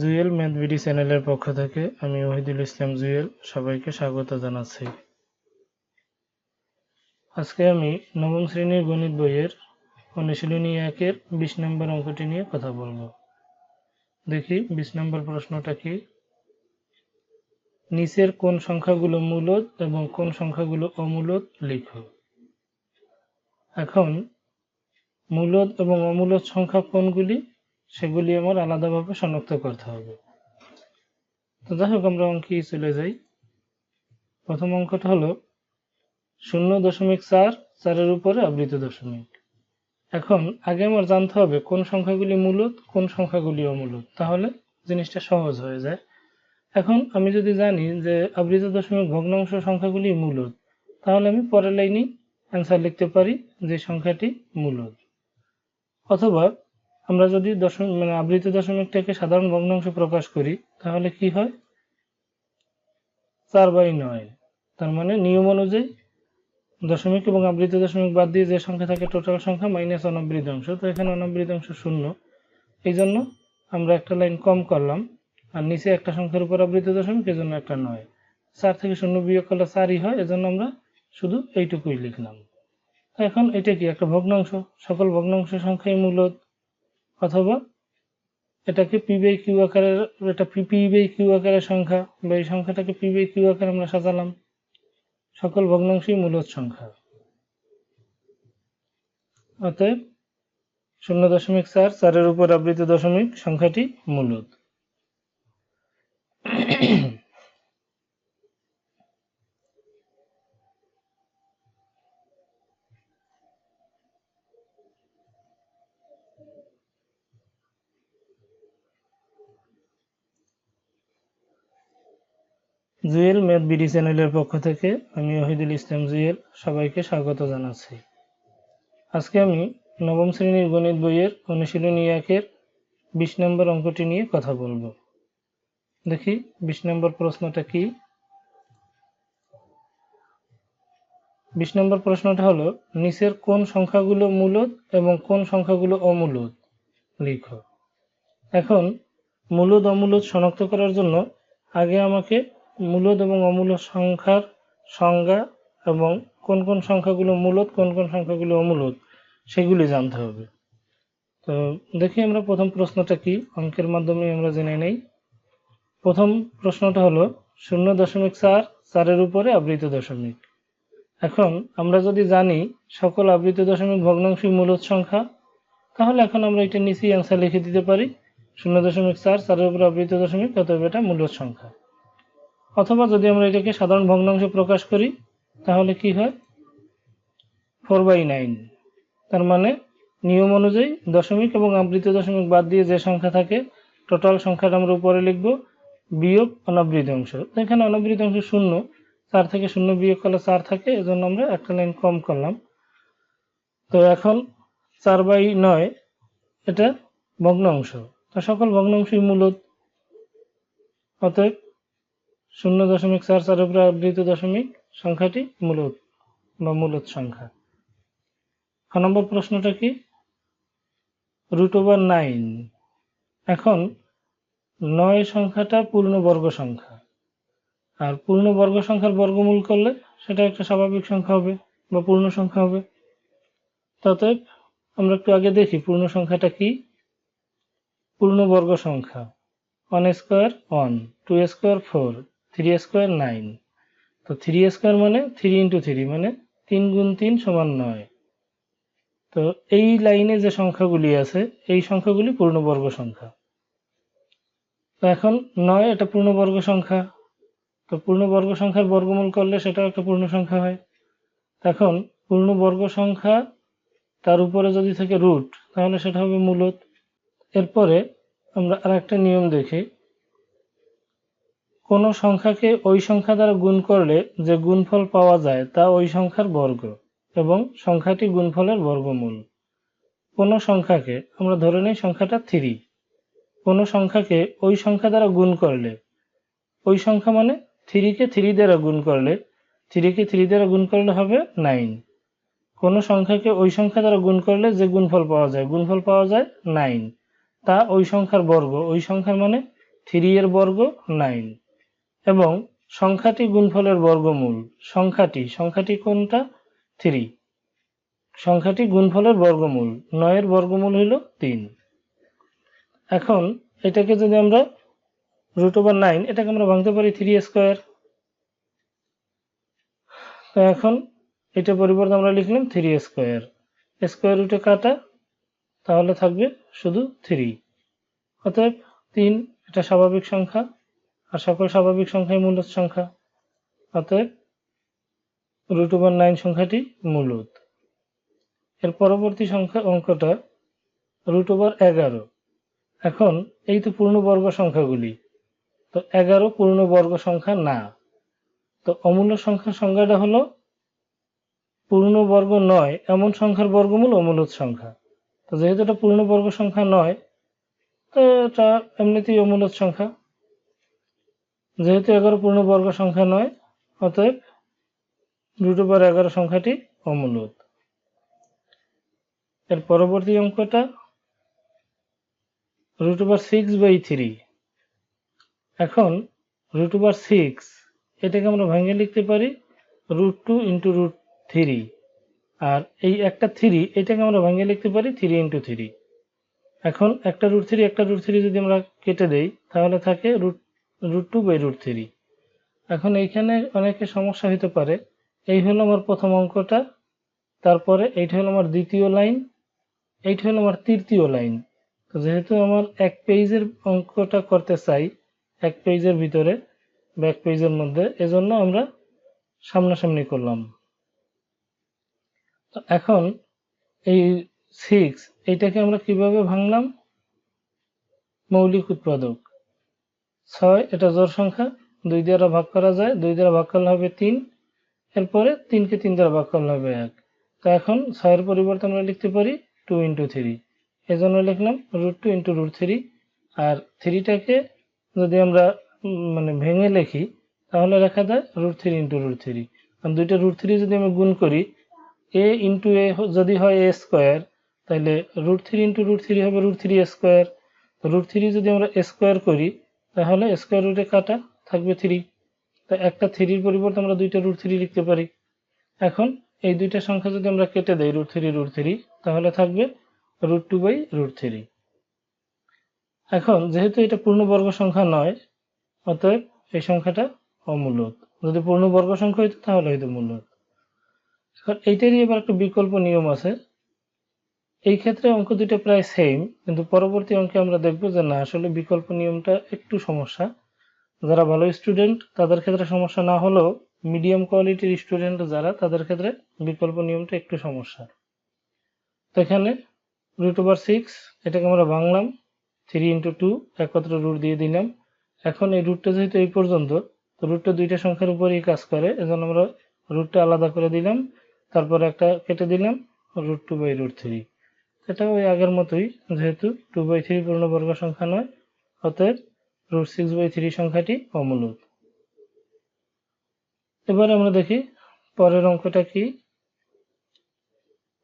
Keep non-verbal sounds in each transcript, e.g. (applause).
জুয়েল ম্যাথবিডি চ্যানেলের পক্ষ থেকে আমি ওহিদুল ইসলাম জুয়েল সবাইকে স্বাগত জানাচ্ছি। আজকে আমি নবম শ্রেণির গণিত বইয়ের অনুশীলনী একের বিশ নম্বর অঙ্কটি নিয়ে কথা বলব। দেখি বিশ নম্বর প্রশ্নটা কি? নিচের কোন সংখ্যাগুলো মূলত এবং কোন সংখ্যাগুলো অমূলত লিখো? এখন মূলত এবং অমূলত সংখ্যা কোনগুলি? সেগুলি আমার আলাদাভাবে শনাক্ত করতে হবে। তো যাই হোক, আমরা অঙ্কে চলে যাই। প্রথম অঙ্কটা হলো শূন্য দশমিক চার, চারের উপরে আবৃত দশমিক। এখন আগে আমার জানতে হবে কোন সংখ্যাগুলি মূলত, কোন সংখ্যাগুলি অমূলত তাহলে জিনিসটা সহজ হয়ে যায়। এখন আমি যদি জানি যে আবৃত দশমিক ভগ্নাংশ সংখ্যাগুলি মূলত, তাহলে আমি পরের লাইনে অ্যান্সার লিখতে পারি যে সংখ্যাটি মূলত। অথবা আমরা যদি দশমিক মানে আবৃত দশমিকটাকে সাধারণ ভগ্নাংশ প্রকাশ করি, তাহলে কি হয়? চার বাই নয়। তার মানে নিয়ম অনুযায়ী দশমিক এবং আবৃত দশমিক বাদ দিয়ে যে সংখ্যা থাকে টোটাল সংখ্যা মাইনাস অংশ। তো এখানে অংশ শূন্য। এই জন্য আমরা একটা লাইন কম করলাম, আর নিচে একটা সংখ্যার উপর আবৃত দশমিক এই জন্য একটা নয়। চার থেকে শূন্য বিয়োগ করলে চারই হয়, এজন্য আমরা শুধু এইটুকুই লিখলাম। এখন এটা কি একটা ভগ্নাংশ? সকল ভগ্নাংশ সংখ্যাই মূলত অথবা এটাকে পি বাই কিউ আকারের এটা পি পি বাই কিউ আকারের সংখ্যা, বা এই সংখ্যাটাকে পি বাই কিউ আকারে আমরা সাজালাম। সকল ভগ্নাংশই মূলত সংখ্যা। অতএব শূন্য দশমিক চার, চারের উপর আবৃত দশমিক সংখ্যাটি মূলত জুয়েল ম্যাথ বিডি চ্যানেলের পক্ষ থেকে আমি ওহিদুল ইসলাম জুয়েল সবাইকে স্বাগত জানাচ্ছি। আজকে আমি নবম শ্রেণির গণিত বইয়ের অনুশীলনী একের বিশ নম্বর অঙ্কটি নিয়ে কথা বলব। দেখি বিশ নম্বর প্রশ্নটা কি? বিশ নম্বর প্রশ্নটা হলো, নিচের কোন সংখ্যাগুলো মূলত এবং কোন সংখ্যাগুলো অমূলত? লিখো। এখন মূলত অমূলত শনাক্ত করার জন্য আগে আমাকে মূলত এবং অমূলত সংখ্যার সংজ্ঞা এবং কোন কোন সংখ্যাগুলো মূলত কোন কোন সংখ্যাগুলো অমূলত সেগুলি জানতে হবে। তো দেখি আমরা প্রথম প্রশ্নটা কি, অঙ্কের মাধ্যমে আমরা জেনে নেই। প্রথম প্রশ্নটা হলো, শূন্য দশমিক চার, চারের উপরে আবৃত দশমিক। এখন আমরা যদি জানি সকল আবৃত দশমিক ভগ্নাংশই মূলত সংখ্যা, তাহলে এখন আমরা এটা নিচেই অ্যান্সার লিখে দিতে পারি, শূন্য দশমিক চার, চারের উপরে আবৃত দশমিক, অতএব এটা মূলত সংখ্যা। অথবা যদি আমরা এটাকে সাধারণ ভগ্নাংশ প্রকাশ করি, তাহলে কি হয়? ফোর বাই নাইন তার মানে নিয়ম অনুযায়ী দশমিক এবং আবৃত দশমিক বাদ দিয়ে যে সংখ্যা থাকে টোটাল সংখ্যাটা আমরা উপরে লিখব, বিয়োগ অনাবৃত অংশ। এখানে অনাবৃত অংশ শূন্য, চার থেকে শূন্য বিয়োগ করলে চার থাকে, এজন্য আমরা একটা লাইন কম করলাম। তো এখন চার বাই নয়, এটা ভগ্নাংশ। তো সকল ভগ্নাংশই মূলত। অতএব শূন্য দশমিক চার চার উপরে আবৃত দশমিক সংখ্যাটি মূলত বা মূলত সংখ্যা। খ নম্বর প্রশ্নটা কি? Root over nine. এখন নয় সংখ্যাটা পূর্ণবর্গ সংখ্যা। আর পূর্ণবর্গ সংখ্যার বর্গমূল করলে সেটা একটা স্বাভাবিক সংখ্যা হবে বা পূর্ণ সংখ্যা হবে। ততএব আমরা একটু আগে দেখি পূর্ণ সংখ্যাটা কি? পূর্ণবর্গ সংখ্যা। One square one two square four three square nine তো থ্রি স্কোয়ার মানে থ্রি ইন্টু থ্রি মানে তিন গুণ তিন সমান নয়। তো এই লাইনে যে সংখ্যাগুলি আছে, এই সংখ্যাগুলি পূর্ণবর্গ সংখ্যা। তো এখন নয় এটা পূর্ণবর্গ সংখ্যা। তো পূর্ণবর্গ সংখ্যার বর্গমূল করলে সেটাও একটা পূর্ণ সংখ্যা হয়। এখন পূর্ণবর্গ সংখ্যা তার উপরে যদি থাকে রুট তাহলে সেটা হবে মূলত। এরপরে আমরা আর একটা নিয়ম দেখি। কোনো সংখ্যাকে ওই সংখ্যা দ্বারা গুণ করলে যে গুণফল পাওয়া যায় তা ওই সংখ্যার বর্গ এবং সংখ্যাটি গুণফলের বর্গমূল। কোনো সংখ্যাকে আমরা ধরে নিই সংখ্যাটা থ্রি। কোনো সংখ্যাকে ওই সংখ্যা দ্বারা গুণ করলে, ওই সংখ্যা মানে থ্রিকে থ্রি দ্বারা গুণ করলে, থ্রিকে থ্রি দ্বারা গুণ করলে হবে নাইন। কোনো সংখ্যাকে ওই সংখ্যা দ্বারা গুণ করলে যে গুণফল পাওয়া যায়, গুণফল পাওয়া যায় নাইন। তা ওই সংখ্যার বর্গ, ওই সংখ্যার মানে থ্রি এর বর্গ নাইন। এবং সংখ্যাটি গুণফলের বর্গমূল। সংখ্যাটি সংখ্যাটি কোনটা? থ্রি। সংখ্যাটি গুণফলের বর্গমূল। নয়ের বর্গমূল হইল তিন। এখন এটাকে যদি আমরা রুট ওভার নাইন এটাকে আমরা ভাঙতে পারি থ্রি স্কোয়ার তো এখন এটা পরিবর্তে আমরা লিখলাম থ্রি স্কোয়ার স্কোয়ার রুটে কাটা, তাহলে থাকবে শুধু থ্রি অতএব তিন, এটা স্বাভাবিক সংখ্যা। আর সকল স্বাভাবিক সংখ্যাই মূলত সংখ্যা। অতএব রুট ওভার নাইন সংখ্যাটি মূলত। এর পরবর্তী সংখ্যা অঙ্কটা রুট ওভার এগারো এখন এই তো পূর্ণবর্গ সংখ্যাগুলি। তো এগারো পূর্ণবর্গ সংখ্যা না। তো অমূল্য সংখ্যার সংজ্ঞাটা হলো পূর্ণবর্গ নয়, এমন সংখ্যার বর্গমূল অমূলত সংখ্যা। তো যেহেতু এটা পূর্ণবর্গ সংখ্যা নয়, তো এটা এমনিতেই অমূলত সংখ্যা। যেহেতু এগারো পূর্ণবর্গ সংখ্যা নয়, অতএব রুট ওভার এগারো সংখ্যাটি অমূলত। এর পরবর্তী অঙ্কটা root over six by three এখন রুট ওভার সিক্স এটাকে আমরা ভেঙে লিখতে পারি root two into root three আর এই একটা থ্রি এটাকে আমরা ভেঙে লিখতে পারি থ্রি ইন্টু থ্রি এখন একটা রুট থ্রি একটা রুট থ্রি যদি আমরা কেটে দেই, তাহলে থাকে root root two by root three এখন এইখানে অনেকে সমস্যা হতে পারে। এই হলো আমার প্রথম অঙ্কটা। তারপরে এইটা হলো আমার দ্বিতীয় লাইন। এইটা হলো আমার তৃতীয় লাইন। তো যেহেতু আমার এক পেজের অঙ্কটা করতে চাই, এক পেজের ভিতরে ব্যাক পেজের মধ্যে, এজন্য আমরা সামনাসামনি করলাম। তো এখন এই সিক্স এইটাকে আমরা কীভাবে ভাঙলাম? মৌলিক উৎপাদক। ছয়, এটা জোর সংখ্যা, দুই দ্বারা ভাগ করা যায়, দুই দ্বারা ভাগ করলে হবে তিন, এরপরে তিনকে তিন দ্বারা ভাগ করলে হবে এক। তো এখন ছয়ের পরিবর্তে আমরা লিখতে পারি টু ইন্টু থ্রি। এজন্য লিখলাম root two into root three. আর থ্রিটাকে যদি আমরা মানে ভেঙে লিখি, তাহলে লেখা যায় root three into root three. আর দুইটা রুট থ্রি যদি আমি গুণ করি, এ ইন্টু এ যদি হয় এ স্কোয়ার তাহলে root three into root three হবে root three square. Root three যদি আমরা স্কোয়ার করি তাহলে স্কোয়ার রুটে কাটা থাকবে থ্রি তো একটা থ্রির পরিবর্তে আমরা দুইটা রুট থ্রি লিখতে পারি। এখন এই দুইটা সংখ্যা যদি আমরা কেটে দেই রুট থ্রি রুট থ্রি তাহলে থাকবে root two by root three এখন যেহেতু এটা পূর্ণবর্গ সংখ্যা নয়, অতএব এই সংখ্যাটা অমূলত যদি পূর্ণবর্গ সংখ্যা হইতো তাহলে হইতো মূলত এখন এইটারই এবার একটা বিকল্প নিয়ম আছে। এই ক্ষেত্রে অঙ্ক দুটো প্রায় সেম কিন্তু পরবর্তী অঙ্কে আমরা দেখব যে না, আসলে বিকল্প নিয়মটা একটু সমস্যা। যারা ভালো স্টুডেন্ট তাদের ক্ষেত্রে সমস্যা না হলেও মিডিয়াম কোয়ালিটির স্টুডেন্ট যারা, তাদের ক্ষেত্রে বিকল্প নিয়মটা একটু সমস্যা। তো এখানে রুট ওভার সিক্স এটাকে আমরা ভাঙলাম থ্রি ইন্টু টু একত্র রুট দিয়ে দিলাম। এখন এই রুটটা যেহেতু এই পর্যন্ত, তো রুটটা দুইটা সংখ্যার উপরেই কাজ করে, এজন্য আমরা রুটটা আলাদা করে দিলাম, তারপর একটা কেটে দিলাম root two by root three এটা ওই আগের মতোই, যেহেতু টু বাই থ্রি পূর্ণবর্গ সংখ্যা নয়, অতএব রুট সিক্স বাই থ্রি সংখ্যাটি অমূলত এবার আমরা দেখি পরের অঙ্কটা কি?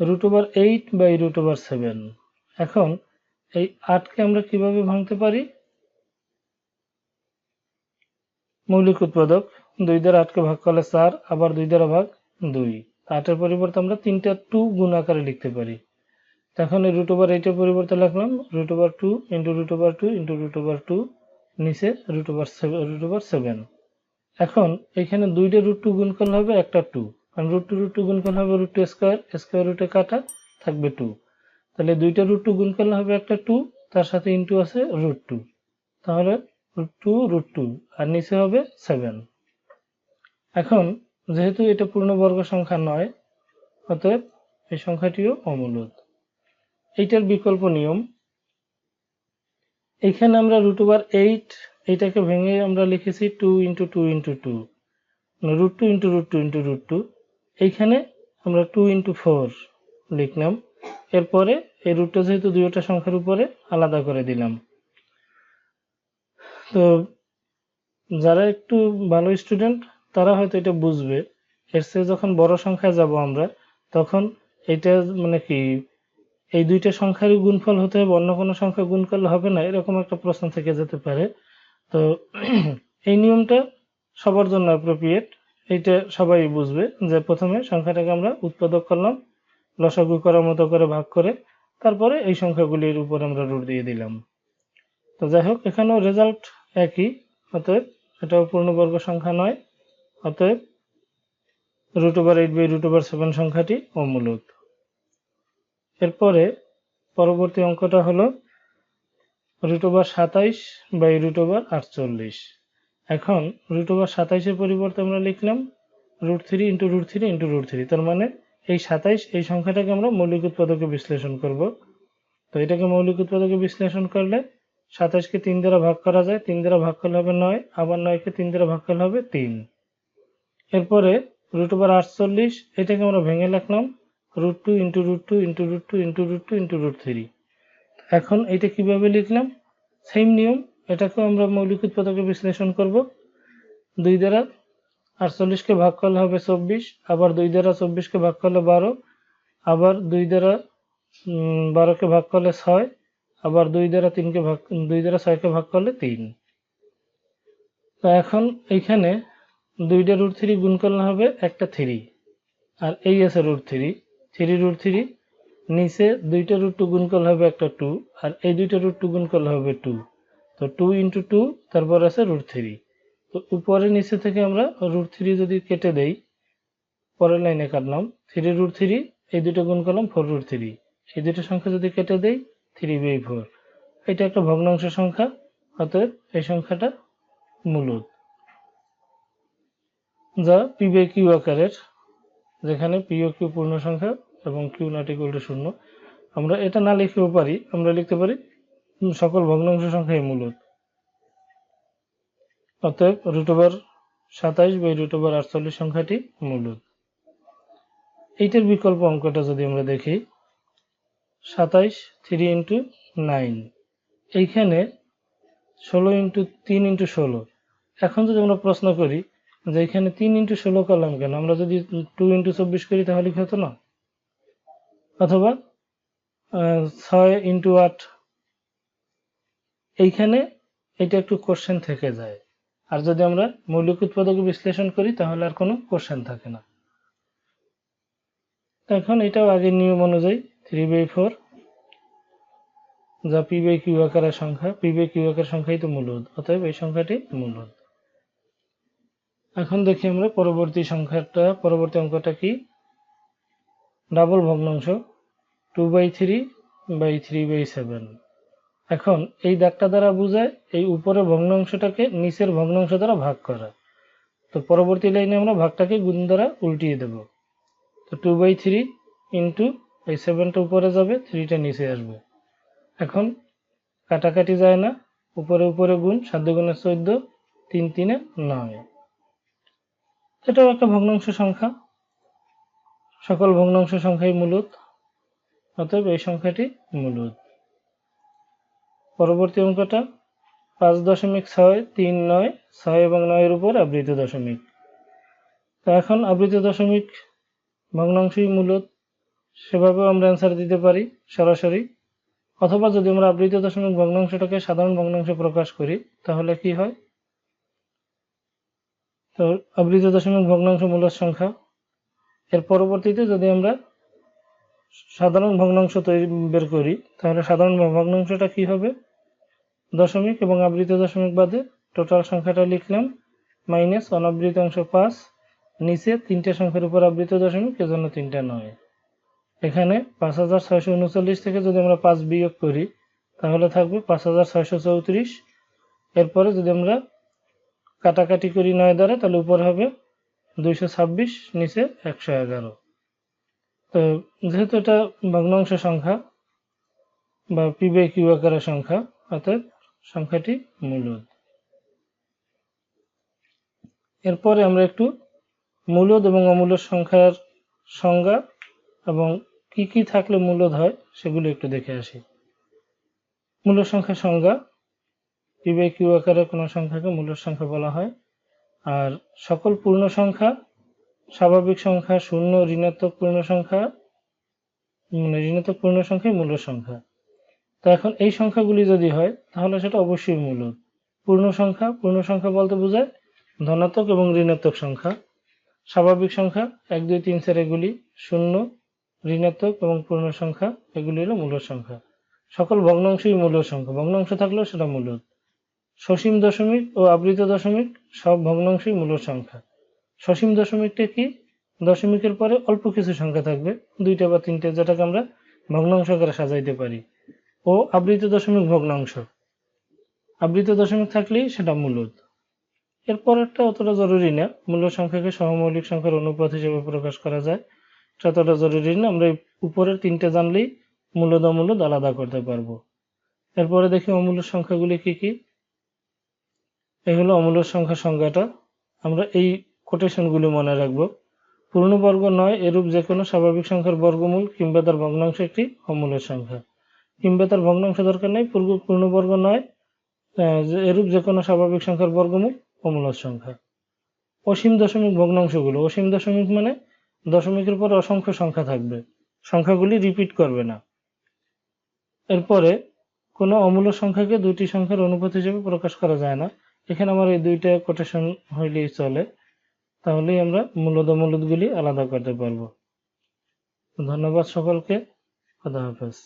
Root over eight by root over seven এখন এই আটকে আমরা কীভাবে ভাঙতে পারি? মৌলিক উৎপাদক, দুই দ্বারা আটকে ভাগ করলে চার, আবার দুই দ্বারা ভাগ দুই। আটের পরিবর্তে আমরা তিনটা টু গুণ আকারে লিখতে পারি। এই রুট ওভার এইটের পরিবর্তে লিখলাম root over two into root over two into root over two নিচে root over root over seven এখন এখানে দুইটা রুট টু গুণ করলে হবে একটা টু কারণ রুট টু রুট টু গুণ করলে হবে রুট টু স্কোয়ার স্কোয়ার রুটে কাটা থাকবে টু তাহলে দুইটা রুট টু গুণ করলে হবে একটা টু তার সাথে ইন্টু আছে রুট টু তাহলে রুট টু রুট টু আর নিচে হবে সেভেন এখন যেহেতু এটা পূর্ণবর্গ সংখ্যা নয়, অতএব এই সংখ্যাটিও অমূলত। এইটার বিকল্প নিয়ম। এখানে আমরা রুট ওভার এইট এইটাকে ভেঙে আমরা লিখেছি two into two into two root two into root two into root two এইখানে আমরা টু ইন্টু ফোর লিখলাম। এরপরে এই রুটটা যেহেতু দুইটা সংখ্যার উপরে আলাদা করে দিলাম। তো যারা একটু ভালো স্টুডেন্ট তারা হয়তো এটা বুঝবে। এর চেয়ে যখন বড় সংখ্যায় যাব আমরা, তখন এটা মানে কি এই দুইটা সংখ্যার গুণফল হতে হবে, অন্য কোনো সংখ্যা গুণ করলে হবে না, এরকম একটা প্রশ্ন থেকে যেতে পারে। তো (clears throat) এই নিয়মটা সবার জন্য অ্যাপ্রোপ্রিয়েট এইটা সবাই বুঝবে যে প্রথমে সংখ্যাটাকে আমরা উৎপাদক করলাম, লসাগু করার মতো করে ভাগ করে, তারপরে এই সংখ্যাগুলির উপর আমরা রুট দিয়ে দিলাম। তো যাই হোক, এখানেও রেজাল্ট একই, অতএব এটাও পূর্ণবর্গ সংখ্যা নয়, অতএব root over eight by root over seven সংখ্যাটি অমূলত। এরপরে পরবর্তী অঙ্কটা হলো রুট ওভার সাতাইশ বাই রুট আটচল্লিশ। এখন রুট ওভার সাতাইশের পরিবর্তে আমরা লিখলাম root three into root three into root three তার মানে এই সাতাইশ, এই সংখ্যাটাকে আমরা মৌলিক উৎপাদকে বিশ্লেষণ করব। তো এটাকে মৌলিক উৎপাদকে বিশ্লেষণ করলে সাতাইশকে তিন দ্বারা ভাগ করা যায়। তিন দ্বারা ভাগ করলে হবে নয়, আবার নয়কে তিন দ্বারা ভাগ করলে হবে তিন। এরপরে রুট আটচল্লিশ, এটাকে আমরা ভেঙে লিখলাম root two into root two into root two into root two into root three এখন এটা কীভাবে লিখলাম? সেম নিয়ম, এটাকেও আমরা মৌলিক উৎপাদকে বিশ্লেষণ করব। দুই দ্বারা আটচল্লিশকে ভাগ করলে হবে চব্বিশ, আবার দুই দ্বারা চব্বিশকে ভাগ করলে বারো, আবার দুই দ্বারা বারোকে ভাগ করলে ছয়, আবার দুই দ্বারা তিনকে ভাগ, দুই দ্বারা ছয়কে ভাগ করলে তিন। তো এখন এইখানে দুইটা রুট থ্রি গুণ করলে হবে একটা থ্রি আর এই আছে root three three root three নিচে দুইটা রুট টু গুণ করলে হবে একটা টু আর এই দুইটা রুট টু গুণ করলে হবে টু তো টু ইন্টু টু তারপর আছে রুট থ্রি তো উপরে নিচে থেকে আমরা রুট থ্রি যদি কেটে দেই, পরের লাইনে কাটলাম থ্রি রুট থ্রি এই দুটো গুণ করলাম ফোর রুট থ্রি এই দুটো সংখ্যা যদি কেটে দেই থ্রি বাই ফোর এটা একটা ভগ্নাংশ সংখ্যা, অতএব এই সংখ্যাটা মূলত। যা পি বাই কিউ আকারের, যেখানে পি ও কিউ পূর্ণ সংখ্যা এবং কিউ নট ইকুয়াল টু শূন্য। আমরা এটা না লিখেও পারি, আমরা লিখতে পারি সকল ভগ্নাংশ সংখ্যাই মূলত। অতএব রুট ওভার সাতাইশ বাই রুট ওভার আটচল্লিশ সংখ্যাটি মূলত। এইটার বিকল্প অঙ্কটা যদি আমরা দেখি, সাতাইশ থ্রি ইন্টু নাইন এইখানে ষোলো ইন্টু তিন ইন্টু ষোলো। এখন যদি আমরা প্রশ্ন করি যে এখানে তিন ইন্টু ষোলো করলাম কেন, আমরা যদি টু ইন্টু চব্বিশ করি তাহলে কি হতো না? অথবা ছয় ইন্টু আট। এইখানে এটা একটু কোশ্চেন থেকে যায়। আর যদি আমরা মৌলিক উৎপাদক বিশ্লেষণ করি, তাহলে আর কোনো কোশ্চেন থাকে না। এখন এটাও আগের নিয়ম অনুযায়ী থ্রি বাই ফোর যা পি বাই কিউ আকারের সংখ্যা পি বাই কিউ আকারের সংখ্যাই তো মূলদ অতএব এই সংখ্যাটি মূলদ এখন দেখি আমরা পরবর্তী সংখ্যাটা, পরবর্তী অঙ্কটা কি? ডাবল ভগ্নাংশ two by three by three by seven এখন এই দাগটা দ্বারা বোঝায় এই উপরে ভগ্নাংশটাকে নিচের ভগ্নাংশ দ্বারা ভাগ করা। তো পরবর্তী লাইনে আমরা ভাগটাকে গুণ দ্বারা উল্টিয়ে দেব। তো টু বাই থ্রি ইন্টু এই সেভেনটা উপরে যাবে থ্রিটা নিচে আসবে। এখন কাটাকাটি যায় না, উপরে উপরে গুণ সাধ্য গুণে চোদ্দ, তিন তিনে নয়। এটাও একটা ভগ্নাংশ সংখ্যা। সকল ভগ্নাংশ সংখ্যাই মূলত, অতএব এই সংখ্যাটি মূলত। পরবর্তী অঙ্কটা পাঁচ দশমিক ছয়, তিন নয়, ছয় এবং নয়ের উপর আবৃত দশমিক। তো এখন আবৃত দশমিক ভগ্নাংশই মূলত, সেভাবেও আমরা অ্যান্সার দিতে পারি সরাসরি। অথবা যদি আমরা আবৃত দশমিক ভগ্নাংশটাকে সাধারণ ভগ্নাংশে প্রকাশ করি, তাহলে কি হয়? তো আবৃত দশমিক ভগ্নাংশ মূলত সংখ্যা। এর পরবর্তীতে যদি আমরা সাধারণ ভগ্নাংশ তৈরি বের করি, তাহলে সাধারণ ভগ্নাংশটা কি হবে? দশমিক এবং আবৃত দশমিক বাদে টোটাল সংখ্যাটা লিখলাম মাইনাস অনাবৃত অংশ পাঁচ, নিচে তিনটে সংখ্যার উপর আবৃত দশমিক, এজন্য তিনটা নয়। এখানে পাঁচ হাজার ছয়শো উনচল্লিশ থেকে যদি আমরা পাঁচ বিয়োগ করি, তাহলে থাকবে পাঁচ হাজার ছয়শো চৌত্রিশ। এরপরে যদি আমরা কাটাকাটি করি নয় দ্বারা, তাহলে উপর হবে দুইশো ছাব্বিশ নিচে একশো এগারো। তো যেহেতু এটা ভগ্নাংশ সংখ্যা বা পি বাই কিউ আকারের সংখ্যা অর্থাৎ সংখ্যাটি মূলদ এরপরে আমরা একটু মূলদ এবং অমূলদ সংখ্যার সংজ্ঞা এবং কি কি থাকলে মূলদ হয় সেগুলো একটু দেখে আসি। মূল সংখ্যার সংজ্ঞা পি বাই কিউ আকারে কোনো সংখ্যাকে মূল সংখ্যা বলা হয়। আর সকল পূর্ণ সংখ্যা, স্বাভাবিক সংখ্যা শূন্য, ঋণাত্মক পূর্ণ সংখ্যা মানে ঋণাত্মক পূর্ণ সংখ্যাই মূল সংখ্যা। তো এখন এই সংখ্যাগুলি যদি হয়, তাহলে সেটা অবশ্যই মূলত পূর্ণ সংখ্যা পূর্ণ সংখ্যা বলতে বোঝায় ধনাত্মক এবং ঋণাত্মক সংখ্যা। স্বাভাবিক সংখ্যা, এক, দুই, তিন, চার, এগুলি শূন্য, ঋণাত্মক এবং পূর্ণ সংখ্যা, এগুলি হলো মূল সংখ্যা। সকল ভগ্নাংশই মূল সংখ্যা। ভগ্নাংশ থাকলেও সেটা মূল। সসীম দশমিক ও আবৃত দশমিক সব ভগ্নাংশই মূল সংখ্যা। সসীম দশমিকটা কি? দশমিকের পরে অল্প কিছু সংখ্যা থাকবে, দুইটা বা তিনটে যেটাকে আমরা ভগ্নাংশ করে সাজাইতে পারি। ও আবৃত দশমিক ভগ্নাংশ। আবৃত দশমিক থাকলেই সেটা মূলত। এর পরেরটা অতটা জরুরি না। মূল সংখ্যাকে সহমৌলিক সংখ্যার অনুপাত হিসেবে প্রকাশ করা যায়। ততটা জরুরি না। আমরা উপরের তিনটে জানলেই মূলদ অমূলদ আলাদা করতে পারব। এরপরে দেখি অমূল্য সংখ্যাগুলি কি কি? এগুলো অমূল্য সংখ্যা সংজ্ঞাটা। আমরা এই কোটেশনগুলি মনে রাখব। পূর্ণবর্গ নয়, এরূপ যে কোনো স্বাভাবিক সংখ্যার বর্গমূল কিংবা তার ভগ্নাংশ একটি অমূল্য সংখ্যা। কিংবা তার ভগ্নাংশ দরকার নেই পূর্ণ- পূর্ণবর্গ নয় এরূপ যে কোনো স্বাভাবিক সংখ্যার বর্গমূল অমূল্য সংখ্যা। অসীম দশমিক ভগ্নাংশগুলো, অসীম দশমিক মানে দশমিকের পর অসংখ্য সংখ্যা থাকবে। সংখ্যাগুলি রিপিট করবে না। এরপরে কোনো অমূল্য সংখ্যাকে দুটি সংখ্যার অনুপাত হিসেবে প্রকাশ করা যায় না। এখানে আমার এই দুইটা কোটেশন হইলেই চলে। তাহলেই আমরা মূলদ অমূলদগুলি আলাদা করতে পারব। ধন্যবাদ সকলকে। খোদা হাফেজ।